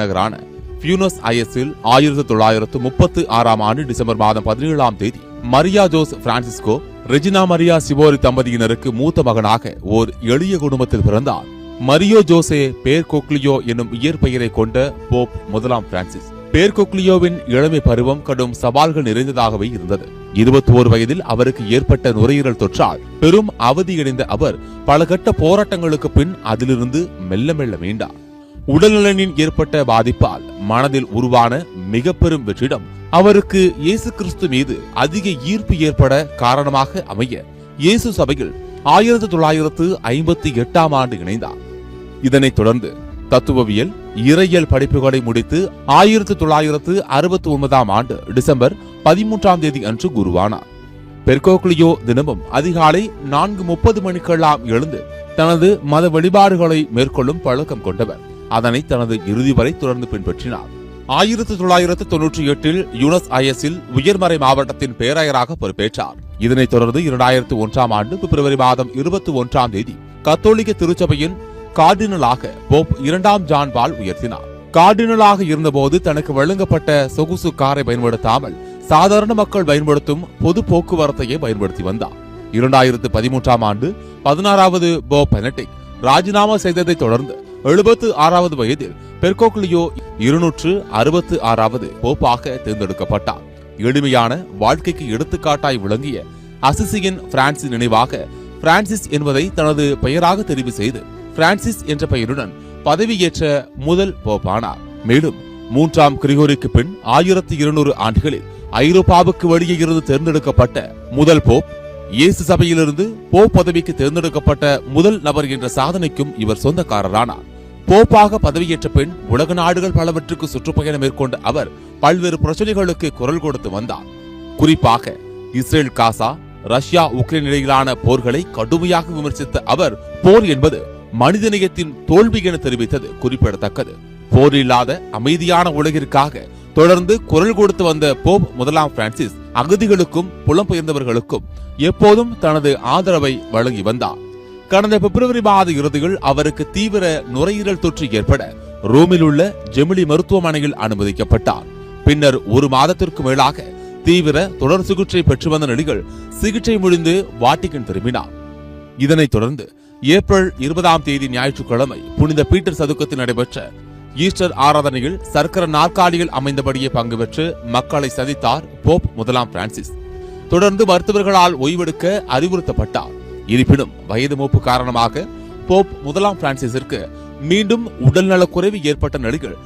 நகரான பியூனஸ் ஐஎஸ்இல் ஆயிரத்தி தொள்ளாயிரத்து முப்பத்து ஆறாம் ஆண்டு டிசம்பர் மாதம் பதினேழாம் தேதி Maria Jose Francisco Regina Maria Sivori தம்பதியினருக்கு மூத்த மகனாக ஓர் எளிய குடும்பத்தில் பிறந்தார். மரியோ ஜோசே பேர் கொக்லியோ என்னும் இயற்பெயரை கொண்ட போப் முதலாம் பிரான்சிஸ். பேர் கொக்லியோவின் இளமை பருவம் கடும் சவால்கள் நிறைந்ததாகவே இருந்தது. இருபத்தி ஓரு வயதில் அவருக்கு ஏற்பட்ட நுரையீரல் தொற்றால் பெரும் அவதியடைந்த அவர் பல கட்ட போராட்டங்களுக்கு பின் அதிலிருந்து மெல்ல மெல்ல மீண்டார். உடல்நலனின் ஏற்பட்ட பாதிப்பால் மனதில் உருவான மிக பெரும் வெற்றிடம் அவருக்கு இயேசு கிறிஸ்து மீது அதிக ஈர்ப்பு ஏற்பட காரணமாக அமைய இயேசு சபையில் ஆயிரத்தி தொள்ளாயிரத்து ஐம்பத்தி எட்டாம் ஆண்டு இணைந்தார். இதனைத் தொடர்ந்து தத்துவவியல் இறையியல் படிப்புகளை முடித்து ஆயிரத்தி தொள்ளாயிரத்து அறுபத்தி ஒன்பதாம் ஆண்டு டிசம்பர் பதிமூன்றாம் தேதி அன்று குருவானார் பெர்கோக்லியோ தினமும் அதிகாலை நான்கு முப்பது மணிக்கெல்லாம் எழுந்து தனது மத வழிபாடுகளை மேற்கொள்ளும் பழக்கம் கொண்டவர். அதனை தனது இறுதி வரை தொடர்ந்து பின்பற்றினார். ஆயிரத்தி தொள்ளாயிரத்து தொன்னூற்றி எட்டில் யுனஸ் ஐஎஸ்இல் உயர்மறை மாவட்டத்தின் பேராயராக பொறுப்பேற்றார். இதனைத் தொடர்ந்து இரண்டாயிரத்து ஒன்றாம் ஆண்டு பிப்ரவரி மாதம் இருபத்தி ஒன்றாம் தேதி கத்தோலிக்க திருச்சபையின் கார்டினலாக போப் இரண்டாம் ஜான் பால் உயர்த்தினார். கார்டினலாக இருந்தபோது தனக்கு வழங்கப்பட்ட சொகுசு காரை பயன்படுத்தாமல் சாதாரண மக்கள் பயன்படுத்தும் பொது போக்குவரத்தையே பயன்படுத்தி வந்தார். இரண்டாயிரத்து பதிமூன்றாம் ஆண்டு பதினாறாவது போ பெனடிக் ராஜினாமா செய்ததைத் தொடர்ந்து எழுபத்து ஆறாவது வயதில் பெர்கோக்லியோ இருநூற்று அறுபத்து ஆறாவது போப்பாக தேர்ந்தெடுக்கப்பட்டார். எளிமையான வாழ்க்கைக்கு எடுத்துக்காட்டாய் விளங்கிய அசிசியின் பிரான்சிஸ் நினைவாக பிரான்சிஸ் என்பதை தனது பெயராக தெரிவு செய்து பிரான்சிஸ் என்ற பெயருடன் பதவியேற்ற முதல் போப்பானார். மேலும் மூன்றாம் கிரிகோரிக்கு பின் ஆயிரத்தி இருநூறு ஆண்டுகளில் ஐரோப்பாவுக்கு வெளியே இருந்து தேர்ந்தெடுக்கப்பட்ட முதல் போப் இயேசு சபையிலிருந்து போப் பதவிக்கு தேர்ந்தெடுக்கப்பட்ட முதல் நபர் என்ற சாதனைக்கும் இவர் சொந்தக்காரரானார். போப்பாக பதவியேற்ற பின் உலக நாடுகள் பலவற்றுக்கு சுற்றுப்பயணம் மேற்கொண்ட அவர் பல்வேறு பிரச்சனைகளுக்கு குரல் கொடுத்து வந்தார். குறிப்பாக இஸ்ரேல் காசா ரஷ்யா உக்ரைன் இடையிலான போர்களை கடுமையாக விமர்சித்த அவர் போர் என்பது மனிதநேயத்தின் தோல்வி என தெரிவித்தது குறிப்பிடத்தக்கது. போர் இல்லாத அமைதியான உலகிற்காக தொடர்ந்து குரல் கொடுத்து வந்த போப் முதலாம் பிரான்சிஸ் அகதிகளுக்கும் புலம்பெயர்ந்தவர்களுக்கும் எப்போதும் தனது ஆதரவை வழங்கி வந்தார். கடந்த பிப்ரவரி மாத இறுதியில் அவருக்கு தீவிர நுரையீரல் தொற்று ஏற்பட ரோமில் உள்ள ஜெமிலி மருத்துவமனையில் அனுமதிக்கப்பட்டார். பின்னர் ஒரு மாதத்திற்கு மேலாக தீவிர தொடர் சிகிச்சை பெற்று வந்த நிலையில் சிகிச்சை முடிந்து வாட்டிகன் திரும்பினார். இதனைத் தொடர்ந்து ஏப்ரல் இருபதாம் தேதி ஞாயிற்றுக்கிழமை புனித பீட்டர் சதுக்கத்தில் நடைபெற்ற ஈஸ்டர் ஆராதனையில் சர்க்கர நாற்காலியில் அமைந்தபடியே பங்கு பெற்று மக்களை சந்தித்தார் போப் முதலாம் பிரான்சிஸ். தொடர்ந்து மருத்துவர்களால் ஓய்வெடுக்க அறிவுறுத்தப்பட்டார். இருப்பினும் வயது மூப்பு காரணமாக போப் முதலாம் பிரான்சிஸிற்கு மீண்டும் உடல்நலக்குறைவு ஏற்பட்ட நிலையில்